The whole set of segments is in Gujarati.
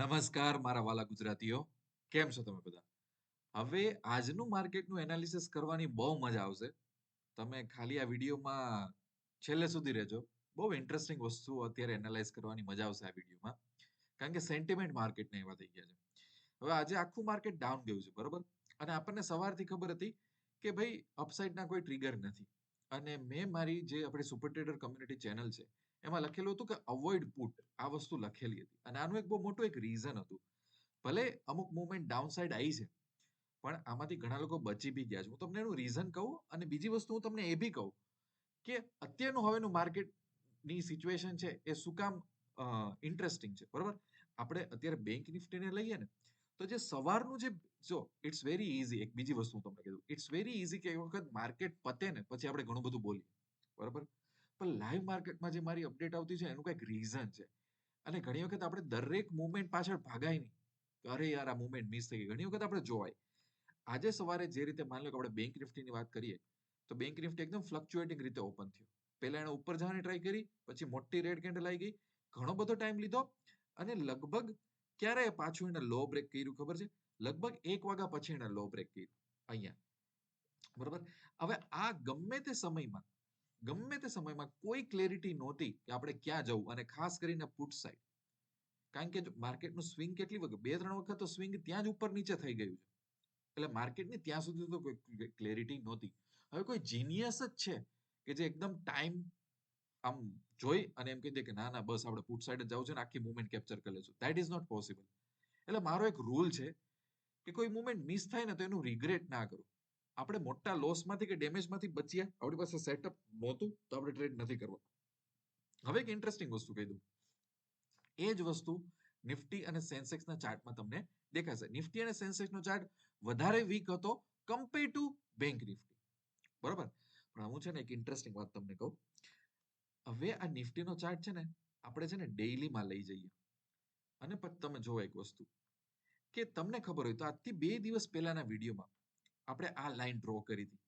નમસ્કાર મારા વાલા ગુજરાતીઓ. કેમ છો તમે બધા? હવે આજનું માર્કેટનું એનાલિસિસ કરવાની બહુ મજા આવશે. તમે ખાલી આ વિડીયોમાં છેલ્લે સુધી રહેજો. બહુ ઇન્ટરેસ્ટિંગ વસ્તુ અત્યારે એનાલાઇઝ કરવાની મજા આવશે આ વિડીયોમાં. કારણ કે સેન્ટિમેન્ટ માર્કેટને એવા થઈ ગયા છે. હવે આજે આખું માર્કેટ ડાઉન ગયું છે, બરોબર? અને આપણને સવારથી ખબર હતી કે ભાઈ અપસાઇડના કોઈ ટ્રિગર નથી. અને મેં મારી જે આપણી સુપર ટ્રેડર કમ્યુનિટી ચેનલ છે એમાં લખેલું હતું કે અવોઇડ પુટ આ વસ્તુ લખેલી હતી. અને આનું એક બહુ મોટું એક રીઝન હતું. ભલે અમુક મુવમેન્ટ ડાઉન સાઈડ આવી છે, પણ આમાંથી ઘણા લોકો બચી બી ગયા છે. હું તમને એનું રીઝન કહું અને બીજી વસ્તુ હું તમને એ બી કહું કે, અત્યારનું હવેનું માર્કેટની સિચ્યુએશન છે, એ શું કામ ઇન્ટરેસ્ટિંગ છે. બરોબર? આપણે અત્યારે બેંક નિફ્ટીને લઈએ ને, તો જે સવારનું જે, જો ઇટ્સ વેરી ઇઝી એક બીજી વસ્તુ હું તમને કીધું. ઇટ્સ વેરી ઇઝી કે એક વખત માર્કેટ પતે ને, પછી આપણે ઘણું બધું બોલીએ. બરોબર? પણ લાઈવ માર્કેટમાં જે મારી અપડેટ આવતી છે, એનું કંઈક રીઝન છે. અને ઘણી વખત આપણે દરેક મુવમેન્ટ પાછળ ભાગાય નહીં અરે યાર, આ મુવમેન્ટ મિસ થઈ ગઈ. ઘણી વખત આપણે જોવાય. આજે સવારે જે રીતે માની લો કે આપણે બેંક નિફ્ટીની વાત કરીએ, તો બેંક નિફ્ટી એકદમ ફ્લક્ચ્યુએટિંગ રીતે ઓપન થયું. પહેલા એણે ઉપર જવાની ટ્રાય કરી, પછી મોટી રેડ કેન્ડલ આવી ગઈ. ઘણો બધો ટાઈમ લીધો અને લગભગ ક્યારે પાછું એને લો બ્રેક કર્યું ખબર છે? લગભગ એક વાગ્યા પછી એને લો બ્રેક કર્યું. અહીંયા. બરોબર? હવે આ ગમે તે સમયમાં ગમે તે સમયમાં કોઈ ક્લેરિટી નહોતી કે આપણે ક્યાં જવું અને ખાસ કરીને પુટ સાઈડ કારણ કે માર્કેટનું સ્વિંગ કેટલી વખત, બે, ત્રણ વખત તો સ્વિંગ ત્યાં જ ઉપર નીચે થઈ ગયું છે. એટલે માર્કેટની ત્યાં સુધી તો કોઈ ક્લેરિટી નહોતી. હવે કોઈ જીનિયસ જ છે કે જે એકદમ ટાઈમ આમ જોઈ અને એમ કહી દે કે ના ના, બસ આપણે પુટ સાઈડ જવું છે ને આખી મુવમેન્ટ કેપ્ચર કરી લેશું દેટ ઇઝ નોટ પોસિબલ એટલે મારો એક રૂલ છે કે કોઈ મુવમેન્ટ મિસ થાય ને તો એનું રિગ્રેટ ના કરો. આપણે મોટા લોસમાંથી કે ડેમેજમાંથી બચીએ આપણી પાસે સેટઅપ નહોતું, તો આપણે ટ્રેડ નથી કરવા હવે એક ઇન્ટરેસ્ટિંગ વસ્તુ કહી દઉં. એ જ વસ્તુ નિફ્ટી અને સેન્સેક્સના ચાર્ટમાં તમને દેખાશે. નિફ્ટી અને સેન્સેક્સનો ચાર્ટ વધારે વીક હતો કમ્પેર ટુ બેંક નિફ્ટી. બરોબર? પણ હું છે ને એક ઇન્ટરેસ્ટિંગ વાત તમને કહું. હવે આ નિફ્ટીનો ચાર્ટ છે ને, આપણે છે ને ડેઇલીમાં લઈ જઈએ. અને પછી તમે જોવો એક વસ્તુ. કે તમને ખબર હોય તો આજથી બે દિવસ પહેલાના વિડીયોમાં આપણે આ લાઈન ડ્રો કરી હતી.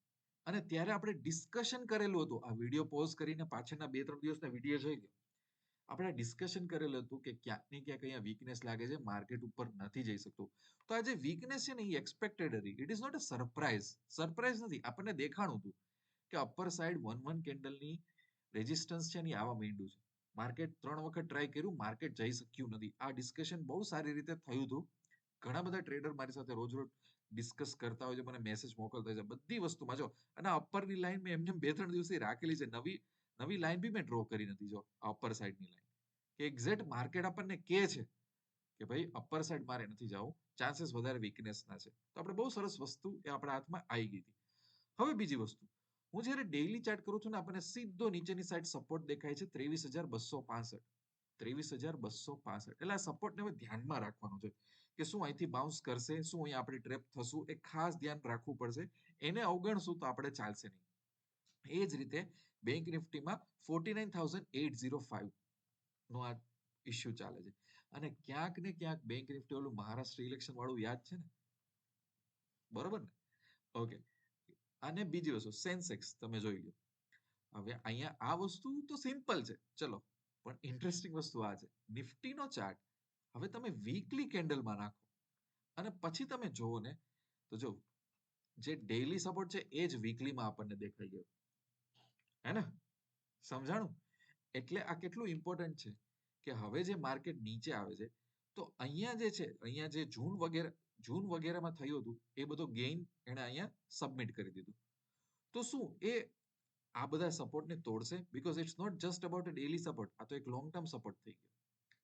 અને ત્યારે આપણે ડિસ્કશન કરેલું હતું. આ વીડિયો પોઝ કરીને પાછળના બે, ત્રણ દિવસના વીડિયો જોઈ ગયો આપણે ડિસ્કશન કરેલું હતું કે ક્યાંક ને ક્યાંક અહીંયા વીકનેસ લાગે છે માર્કેટ ઉપર નથી જઈ શકતું. તો આ જે વીકનેસ છે ને, એ એક્સપેક્ટેડ હતી. It is not a surprise surprise નથી. આપણને દેખાણું હતું કે અપર સાઈડ વન વન કેન્ડલની રેઝિસ્ટન્સ છે ને આવા માંડ્યું છે. માર્કેટ ત્રણ વખત ટ્રાય કર્યું માર્કેટ જઈ શક્યું નથી. આ ડિસ્કશન બહુ સારી રીતે થયું હતું. ઘણા બધા ટ્રેડર મારી સાથે રોજ રોજ ડિસ્કસ કરતા હોય છે, મને મેસેજ મોકલતા હોય છે, બધી વસ્તુમાં. જો, અને અપરની લાઈન મેં એમને બે ત્રણ દિવસે રાખેલી છે. નવી નવી લાઈન બી મેં ડ્રો કરી નથી, જો અપર સાઈડની લાઈન કે એક્ઝેક્ટ માર્કેટ આપણને કે છે કે ભાઈ અપર સાઈડ મારે નથી જવું ચાન્સીસ વધારે વીકનેસના છે. તો આપણે બહુ સરસ વસ્તુ એ આપણા હાથમાં આવી ગઈ હતી. હવે બીજી વસ્તુ. હું જ્યારે ડેઇલી ચાર્ટ કરું છું ને, આપણને સીધો નીચેની સાઈડ સપોર્ટ દેખાય છે ત્રેવીસ હજાર બસો પાસઠ. ત્રેવીસ હજાર બસો પાસઠ. એટલે આ સપોર્ટને હવે ધ્યાનમાં રાખવાનું છે કે શું અહીંથી બાઉન્સ કરશે, શું અહીંયા આપણે ટ્રેપ થશું, એ ખાસ ધ્યાન રાખવું પડશે. એને અવગણશું તો આપણે ચાલશે નહીં. એ જ રીતે bank નિફ્ટીમાં forty nine thousand eight zero five નો આ ઇસ્યુ ચાલે છે. અને ક્યાંક ને ક્યાંક બેંક નિફ્ટી ઓલું મહારાષ્ટ્ર ઇલેક્શન વાળું યાદ છે ને? બરોબર ને? ઓકે અને બીજી વસ્તુ સેન્સેક્સ તમે જોઈ લો. હવે અહીંયા આ વસ્તુ તો સિમ્પલ છે. ચલો. પણ ઇન્ટરેસ્ટિંગ વસ્તુ આ છે. નિફ્ટીનો ચાર્ટ હવે તમે વીકલી કેન્ડલમાં નાખો. અને પછી તમે જુઓ ને, તો જો, જે ડેઈલી સપોર્ટ છે એ જ વીકલીમાં આપણને દેખાઈ ગયો. હે ને? સમજાણું? એટલે આ કેટલું ઇમ્પોર્ટન્ટ છે કે હવે જે માર્કેટ નીચે આવે છે, તો અહીંયા જે છે, અહીંયા જે જૂન વગેરે, જૂન વગેરેમાં થયું હતું, એ બધો ગેઇન એણે અહીંયા સબમિટ કરી દીધું. તો શું? એ આ બધા સપોર્ટને તોડશે because it's not just about a daily support આ તો એક લોંગ ટર્મ સપોર્ટ થઈ ગયો.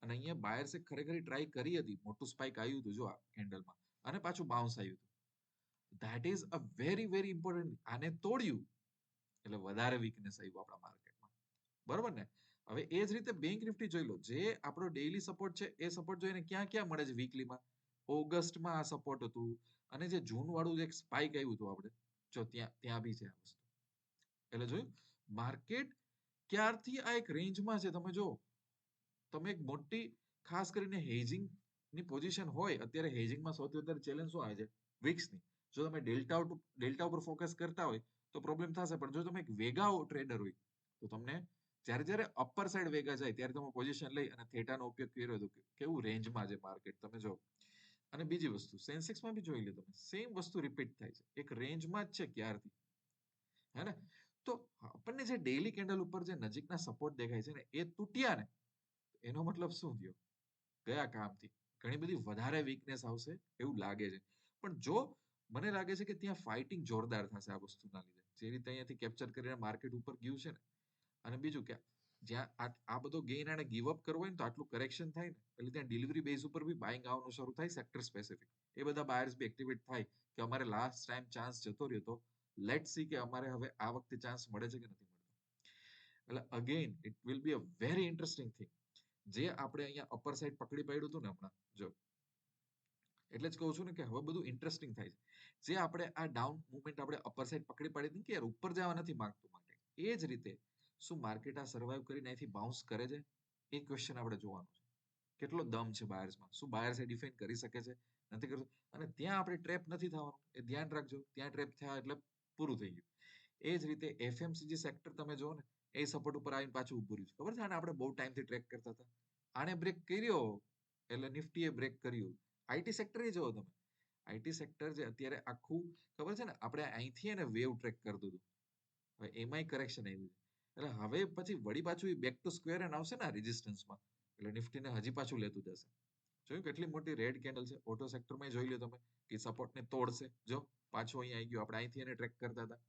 અને અહીંયા બાયર્સે ખરેખર ટ્રાય કરી હતી. મોટું સ્પાઇક આવ્યું હતું જો આ કેન્ડલમાં અને પાછું બાઉન્સ આવ્યું હતું. That is a very very important આને તોડ્યું. એટલે વધારે વીકનેસ આવ્યું આપણા માર્કેટમાં બરોબર ને? હવે એ જ રીતે બેંક નિફ્ટી જોઈ લો. જે આપણો ડેઈલી સપોર્ટ છે, એ સપોર્ટ જોઈને ક્યાં ક્યાં મળે છે વીકલીમાં ઓગસ્ટમાં આ સપોર્ટ હતું. અને જે જૂન વાળું એક સ્પાઇક આવ્યું હતું આપણે. જો ત્યાં ત્યાં બી છે આ વસ્તુ. એટલે જોયું? માર્કેટ ક્યારથી આ એક રેન્જમાં છે? તમે જો, તમે એક મોટી, ખાસ કરીને હેજિંગની પોઝિશન હોય, અત્યારે હેજિંગમાં સૌથી વધારે ચેલેન્જ શું આવે છે? વિક્સની. જો તમે ડેલ્ટા ડેલ્ટા ઉપર ફોકસ કરતા હોય, તો પ્રોબ્લેમ થશે. પણ જો તમે એક વેગા ટ્રેડર હોય, તો તમને જ્યારે જ્યારે અપર સાઈડ વેગા જાય, ત્યારે તમે પોઝિશન લઈ અને થેટાનો ઉપયોગ કર્યો હતો કેવું રેન્જમાં છે માર્કેટ? તમે જો. અને બીજી વસ્તુ, સેન્સેક્સમાં બી જોઈ લે તમે, સેમ વસ્તુ રિપીટ થાય છે. એક રેન્જમાં જ છે ક્યારથી? હે ને? તો આપણને જે ડેલી કેન્ડલ ઉપર જે નજીકના સપોર્ટ દેખાય છે ને, એ તૂટ્યા ને, એનો મતલબ શું થયો? ગયા કામથી. ઘણી બધી વધારે વીકનેસ આવશે એવું લાગે છે. પણ જો મને લાગે છે કે ત્યાં ફાઇટિંગ જોરદાર થશે આ વસ્તુના લીધે, જે રીતે અહીંયાથી કેપ્ચર કરીને માર્કેટ ઉપર ગયું છે ને. અને બીજું કે જ્યાં આ બધો ગેઇન અને ગીવ અપ કરવો હોય ને, તો આટલું કરેક્શન થાય ને, એટલે ત્યાં ડિલિવરી બેઝ ઉપર બી બાઇંગ આવવાનું શરૂ થાય સેક્ટર સ્પેસિફિક એ બધા બાયર્સ બી એક્ટિવેટ થાય કે અમારે લાસ્ટ ટાઈમ ચાન્સ જતો રહ્યો તો લેટ સી કે અમારે હવે આ વખતે ચાન્સ મળે છે કે નથી મળતો. એટલે again it will be a very interesting thing જે આપણે અહીંયા અપર સાઈડ પકડી પાડ્યું હતું ને હમણાં, જો. એટલે જ કહું છું ને કે હવે બધું ઇન્ટરેસ્ટિંગ થાય છે. જે આપણે આ ડાઉન મુવમેન્ટ આપણે અપર સાઈડ પકડી પાડી હતી કે યાર, ઉપર જવા નથી માંગતું માટે. એ જ રીતે, શું માર્કેટ આ સર્વાઈવ કરીને અહીંથી બાઉન્સ કરે છે? એ ક્વેશ્ચન આપણે જોવાનું છે. કેટલો દમ છે બાયર્સમાં શું બાયર્સ એ ડિફેન્ડ કરી શકે છે? નથી કરતું અને ત્યાં આપણે ટ્રેપ નથી થવાનું. એ ધ્યાન રાખજો. ત્યાં ટ્રેપ થયા એટલે પૂરું થઈ ગયું. એ જ રીતે એફએમસીજી સેક્ટર તમે જો ને, એ સપોર્ટ ઉપર આવીને પાછું ઉભું રહ્યું ખબર છે? આને આપણે બહુ ટાઈમથી ટ્રેક કરતા હતા. આને બ્રેક કર્યો એટલે નિફ્ટીએ બ્રેક કર્યું. આઈટી સેક્ટર એ જોવો તમે. આઈટી સેક્ટર જે અત્યારે આખું, ખબર છે ને? આપણે અહીંથી એને વેવ ટ્રેક કરતું હતું. હવે એમાંય કરેક્શન આવ્યું છે એટલે હવે પછી વળી પાછું બેક ટુ સ્ક્વેર એન આવશે ને રેઝિસ્ટન્સમાં એટલે નિફ્ટીને હજી પાછું લેતું જશે. જોયું કેટલી મોટી રેડ કેન્ડલ છે? ઓટો સેક્ટરમાં જોઈ લો તમે, કે સપોર્ટને તોડશે. જો, પાછો અહીંયા આવી ગયો. આપણે અહીંથી એને ટ્રેક કરતા હતા.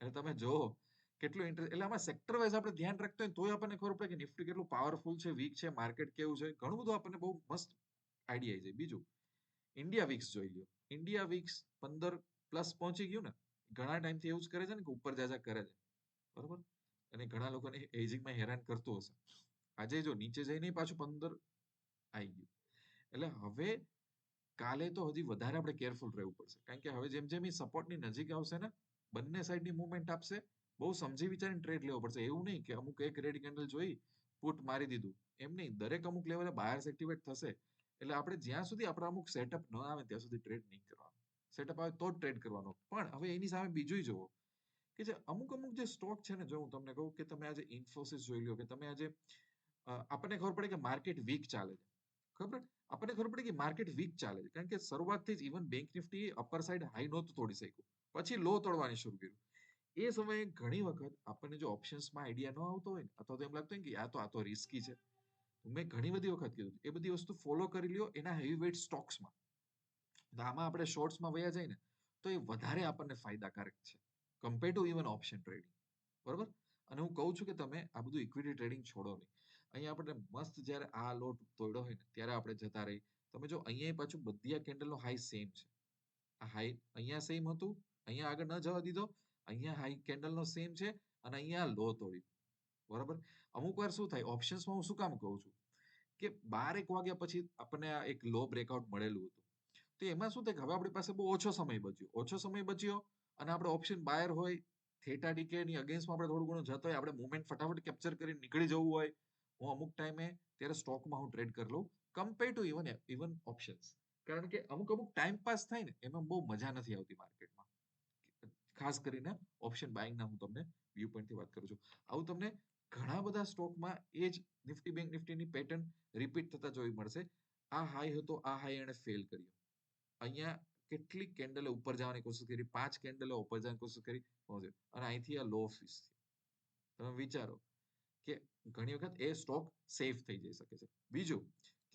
અને તમે જો કેટલું ઇન્ટરેસ્ટ એટલે આમાં સેક્ટર વાઇઝ આપણે ધ્યાન રાખતો હોય તોય આપણને ખબર પડે કે નિફ્ટી કેટલું પાવરફુલ છે વીક છે માર્કેટ કેવું છે. ઘણું બધું આપણને બહુ મસ્ત આઈડિયા જાય. બીજું ઇન્ડિયા વીક્સ જોઈ લ્યો. ઇન્ડિયા વીક્સ પંદર પ્લસ પહોંચી ગયું ને, ઘણા ટાઈમથી એવું જ કરે છે ને કે ઉપર જાજા કરે છે. બરોબર? અને ઘણા લોકોને એજિંગમાં હેરાન કરતું હશે. આજે જો નીચે જઈને પાછું પંદર આવી ગયું. એટલે હવે કાલે તો હજી વધારે આપણે કેરફુલ રહેવું પડશે. કારણ કે હવે જેમ જેમ એ સપોર્ટની નજીક આવશે ને, બંને સાઈડની મુવમેન્ટ આપશે, બહુ સમજી વિચારીને ટ્રેડ લેવો પડશે. એવું નહીં કે અમુક એક રેડ કેન્ડલ જોઈ પુટ મારી દીધું. એમ નહીં. દરેક અમુક લેવલે બાયર્સ એક્ટિવેટ થશે. એટલે આપણે જ્યાં સુધી આપણા અમુક સેટઅપ ન આવે, ત્યાં સુધી ટ્રેડ નહીં કરવાનો. સેટઅપ આવે તો જ ટ્રેડ કરવાનો. પણ હવે એની સામે બીજું જોવો કે જે અમુક અમુક જે સ્ટોક છે ને, જો હું તમને કહું કે તમે આજે ઇન્ફોસિસ જોઈ લો કે તમે આજે આપણને ખબર પડે કે માર્કેટ વીક ચાલે છે. ખબર? આપણને ખબર પડે કે માર્કેટ વીક ચાલે છે. કારણ કે શરૂઆતથી જ even bank Nifty upper side high નહોતું તોડી શક્યું. પછી લો તોડવાની શરૂ કર્યું. એ સમયે ઘણી વખત આપણને જો ઓપ્શન્સમાં આઈડિયા ન આવતો હોય ને, અથવા તો એમ લાગતું હોય કે આ તો આ તો રિસ્કી છે. મેં ઘણી બધી વખત કીધું એ બધી વસ્તુ ફોલો કરી લ્યો એના હેવી વેઇટ સ્ટોક્સમાં આમાં આપણે શોર્ટ્સમાં વયા જાય ને તો એ વધારે આપણને ફાયદાકારક છે. Compare to even option trading બરોબર? અને હું કહું છું કે તમે આ બધું ઇક્વિટી ટ્રેડિંગ છોડો નહીં. અહીંયા આપણે મસ્ત જ્યારે આ લોટ તોડ્યો હોય ને, ત્યારે આપણે જતા રહી તમે જો અહીંયા પાછું બધી આ કેન્ડલનો હાઈ સેમ છે. આ હાઈ અહીંયા સેમ હતું, અહીંયા આગળ ન જવા દીધો, અહીંયા હાઈ કેન્ડલનો સેમ છે અને અહીંયા લો તોડ્યું. બરાબર? અમુક વાર શું થાય ઓપ્શન્સમાં હું શું કામ કહું છું? કે બાર એક વાગ્યા પછી આપણને આ એક લો બ્રેકઆઉટ મળેલું હતું. તો એમાં શું થાય કે હવે આપણી પાસે બહુ ઓછો સમય બચ્યો. ઓછો સમય બચ્યો અને આપણે ઓપ્શન બાયર હોય થેટા ડીકે ની અગેન્સ્ટમાં આપણે થોડું ઘણું જતો હોય, આપણે મુવમેન્ટ ફટાફટ કેપ્ચર કરીને નીકળી જવું હોય હું અમુક ટાઈમે ત્યારે સ્ટોકમાં હું ટ્રેડ કરી લઉં compare to even even options કારણ કે અમુક અમુક ટાઈમ પાસ થાય ને, એમાં બહુ મજા નથી આવતી માર્કેટમાં ખાસ કરીને ઓપ્શન બાઇંગના હું તમને વ્યૂ પોઈન્ટથી વાત કરું છું. આવું તમને ઘણા બધા સ્ટોકમાં એ જ નિફ્ટી બેંક નિફ્ટીની પેટર્ન રિપીટ થતા જોઈ મળશે. આ હાઈ હતો, આ હાઈ એણે ફેલ કર્યો. અહીંયા કેટલી કેન્ડલે ઉપર જવાની કોશિશ કરી, પાંચ કેન્ડલે ઉપર જવાની કોશિશ કરી, પહોંચ્યો. અને અહીંથી આ લો ઓફિસ તમે વિચારો કે ઘણી વખત એ સ્ટોક સેફ થઈ જઈ શકે છે. બીજું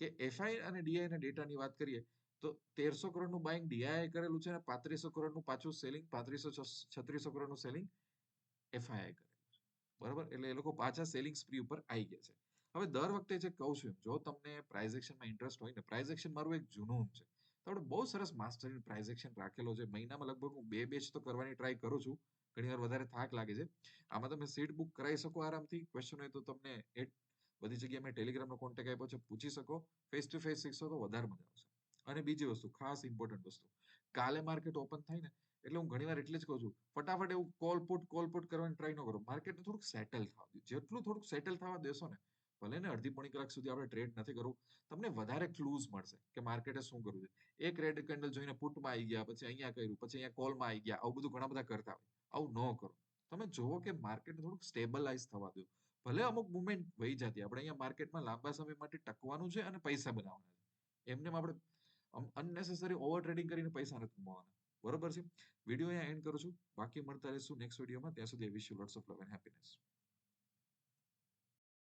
કે એફઆઈ અને ડીઆઈ ના ડેટાની વાત કરીએ તો તેરસો કરોડનું બાઇંગ ડીઆઈ કરેલું છે અને પાંત્રીસો કરોડનું પાછું સેલિંગ પાંત્રીસો છત્રીસો કરોડનું સેલિંગ એફઆઈ કરેલું છે. બરાબર? એટલે એ લોકો પાછા સેલિંગ સ્પ્રી ઉપર આવી ગયા છે. હવે દર વખતે જે કહું છું જો તમને પ્રાઇઝ એક્શનમાં ઇન્ટરેસ્ટ હોય ને પ્રાઇઝ એક્શન મારું એક જૂનું છે. તો આપણે બહુ સરસ માસ્ટર પ્રાઇઝ એક્શન રાખેલો છે. મહિનામાં લગભગ હું બે બેચ તો કરવાની ટ્રાય કરું છું. ઘણી વાર વધારે થાક લાગે છે. આમાં તમે સીટ બુક કરાવી શકો આરામથી. ક્વેશ્ચન હોય તો તમને એ બધી જગ્યાએ મેં ટેલિગ્રામનો કોન્ટેક્ટ આપ્યો છે. પૂછી શકો. ફેસ ટુ ફેસ શીખશો તો વધારે મજા આવશે. અને બીજી વસ્તુ, ખાસ ઇમ્પોર્ટન્ટ વસ્તુ, કાલે માર્કેટ ઓપન થાય ને, એટલે હું ઘણીવાર એટલે જ કહું છું, ફટાફટ એવું કોલ પુટ કોલ પુટ કરવાની ટ્રાય ન કરો. માર્કેટને થોડુંક સેટલ થવા દો. જેટલું થોડુંક સેટલ થવા દેશો ને, ભલે ને અડધી પોણી કલાક સુધી આપણે ટ્રેડ નથી કરવું, તમને વધારે ક્લૂઝ મળશે કે માર્કેટે શું કરવું છે. એક રેડ કેન્ડલ જોઈને પુટમાં આવી ગયા, પછી અહીંયા કર્યું, પછી અહીંયા કોલમાં આવી ગયા, આવું બધું ઘણા બધા કરતા હોય. આવું ન કરો. તમે જુઓ કે માર્કેટ થોડુંક સ્ટેબલાઇઝ થવા દો. ભલે અમુક મુમેન્ટ વહી જતી આપણે અહીંયા માર્કેટમાં લાંબા સમય માટે ટકવાનું છે અને પૈસા બનાવવાના છે. એમને આપણે અનનેસેસરી ઓવર ટ્રેડિંગ કરીને પૈસા નથી કમાવાના. બરોબર છે? વીડિયો અહીંયા એન્ડ કરું છું. બાકી મળતા રહીશું નેક્સ્ટ વિડીયોમાં. ત્યાં સુધી wish you lots of love and happiness